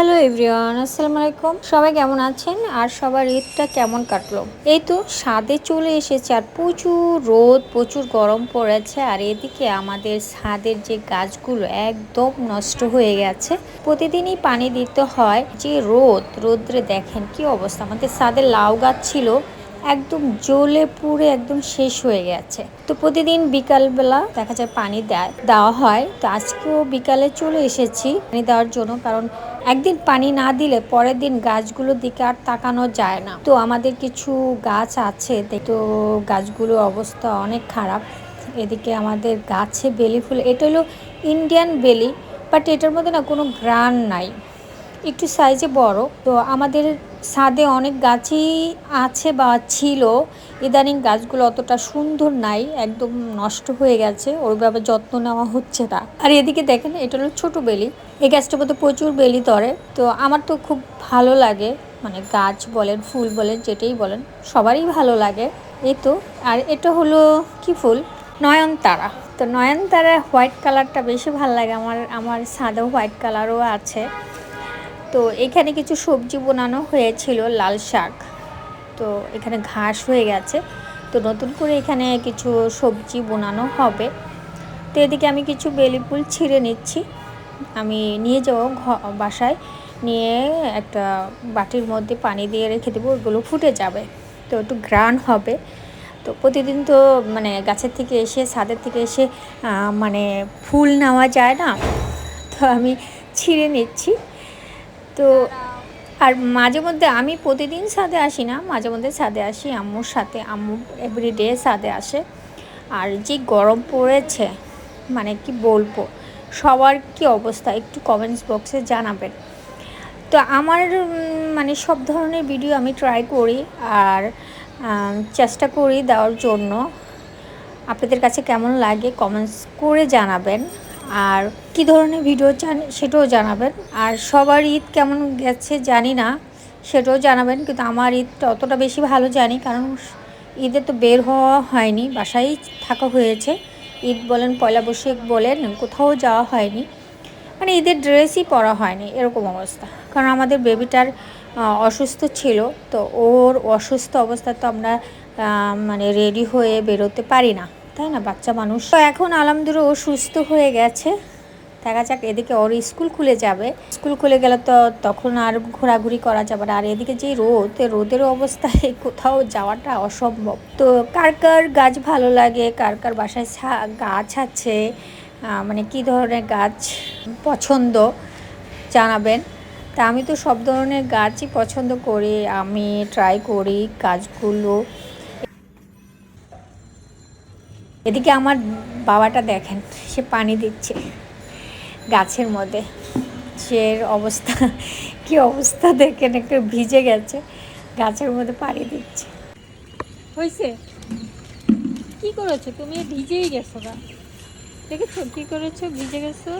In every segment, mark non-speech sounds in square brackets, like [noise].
Hello everyone, আসসালামু আলাইকুম। সবাই কেমন আছেন? আর সবার ঈদটা কেমন কাটলো? এই তো ছাদে চলে এসেছে আর প্রচুর রোদ, প্রচুর গরম পড়েছে। আর এদিকে আমাদের ছাদের যে গাছগুলো একদম নষ্ট হয়ে গেছে। প্রতিদিনই পানি দিতে হয় যে রোদ, রোদ্রে দেখেন কি অবস্থা। আমাদের ছাদের লাউ গাছ ছিল একদম জ্বলে পুড়ে একদম শেষ হয়ে গেছে। তো প্রতিদিন বিকালবেলা দেখা যায় পানি দেয়, দেওয়া হয়। তো আজকেও বিকালে চলে এসেছি পানি দেওয়ার জন্য। কারণ একদিন পানি না দিলে পরের দিন গাছগুলোর দিকে আর তাকানো যায় না। তো আমাদের কিছু গাছ আছে তো গাছগুলোর অবস্থা অনেক খারাপ। এদিকে আমাদের গাছে বেলি ফুল, এটা হলো ইন্ডিয়ান বেলি বাট এটার মধ্যে না কোনো গ্রান নাই। একটু সাইজে বড়। তো আমাদের ছাদে অনেক গাছই আছে বা ছিল। ইদানিং গাছগুলো অতটা সুন্দর নাই, একদম নষ্ট হয়ে গেছে, ওইভাবে যত্ন নেওয়া হচ্ছে না। আর এদিকে দেখেন, এটা হলো ছোটো বেলি। এই গাছটার মধ্যে প্রচুর বেলি ধরে। তো আমার তো খুব ভালো লাগে মানে গাছ বলেন, ফুল বলেন, যেটাই বলেন, সবারই ভালো লাগে। এই তো, আর এটা হলো কি ফুল? নয়নতারা। তো নয়নতারা হোয়াইট কালারটা বেশি ভালো লাগে আমার আমার সাদা হোয়াইট কালারও আছে। তো এখানে কিছু সবজি বোনানো হয়েছিল লাল শাক। তো এখানে ঘাস হয়ে গেছে। তো নতুন করে এখানে কিছু সবজি বোনানো হবে। তো এদিকে আমি কিছু বেলি ফুল ছিঁড়ে নিচ্ছি। আমি নিয়ে যাব বাসায়। নিয়ে একটা বাটির মধ্যে পানি দিয়ে রেখে দেবো, ওগুলো ফুটে যাবে। তো একটু গ্রান হবে। তো প্রতিদিন তো মানে গাছের থেকে এসে, ছাদের থেকে এসে মানে ফুল নেওয়া যায় না। তো আমি ছিঁড়ে নিচ্ছি। তো আর মাঝে মধ্যে আমি প্রতিদিন ছাদে আসি না, মাঝে মধ্যে ছাদে আসি আম্মুর সাথে, আম্মু এভরিডে সাদে আসে। আর যে গরম পড়েছে মানে কি বলব, সবার কি অবস্থা একটু কমেন্টস বক্সে জানাবেন। তো আমার মানে সব ধরনের ভিডিও আমি ট্রাই করি আর চেষ্টা করি দেওয়ার জন্য। আপনাদের কাছে কেমন লাগে কমেন্টস করে জানাবেন। আর কি ধরনের ভিডিও চান সেটাও জানাবেন। আর সবার ঈদ কেমন গেছে জানি না, সেটাও জানাবেন, কিন্তু আমার ঈদটা অতটা বেশি ভালো জানি কারণ ঈদে তো বের হওয়া হয়নি, বাসায় থাকা হয়েছে। ঈদ বলেন, পয়লা বৈশাখ বলেন, কোথাও যাওয়া হয়নি। মানে ঈদের ড্রেসই পরা হয়নি, এরকম অবস্থা। কারণ আমাদের বেবিটার অসুস্থ ছিল, তো ওর অসুস্থ অবস্থা তো আমরা মানে রেডি হয়ে বেরোতে পারি না। তাই না? বাচ্চা মানুষ। তো এখন ও সুস্থ হয়ে গেছে। দেখা যাক এদিকে ওর স্কুল খুলে যাবে। স্কুল খুলে গেলে তো তখন আর ঘোরাঘুরি করা যাবে না। আর এদিকে যে রোদ রোদের অবস্থায় [laughs] কোথাও যাওয়াটা অসম্ভব। তো কার কার গাছ ভালো লাগে? কার কার বাসায় গাছ আছে? মানে কি ধরনের গাছ পছন্দ? জানাবেন। তা আমি তো সব ধরনের গাছই পছন্দ করি। আমি ট্রাই করি গাছগুলো। এদিকে আমার বাবাটা দেখেন সে পানি দিচ্ছে গাছের মধ্যে সে অবস্থা কি অবস্থা দেখেন একটু ভিজে গেছে গাছের মধ্যে পানি দিচ্ছে হয়েছে কি করেছ তুমি ভিজেই গেছো গা দেখেছ কি করেছ ভিজে গেছো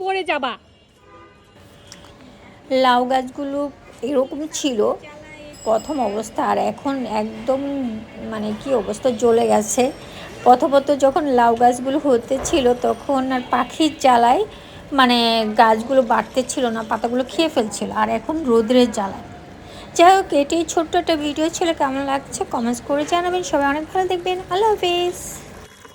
পড়ে যাবা লাউ গাছগুলো এরকম ছিল। প্রথম অবস্থা আর এখন একদম মানে কি অবস্থা, জ্বলে গেছে। প্রথমত যখন লাউ গাছগুলো হতে ছিল তখন আর পাখির জ্বালায় মানে গাছগুলো বাড়তে ছিল না, পাতাগুলো খেয়ে ফেলছিল আর এখন রোদ্রের জ্বালায়। যাই হোক এটি ছোট্ট একটা ভিডিও ছিল। কেমন লাগছে? কমেন্টস করে জানাবেন। সবাই অনেক ভালো দেখবেন। আল্লাহ হাফিজ।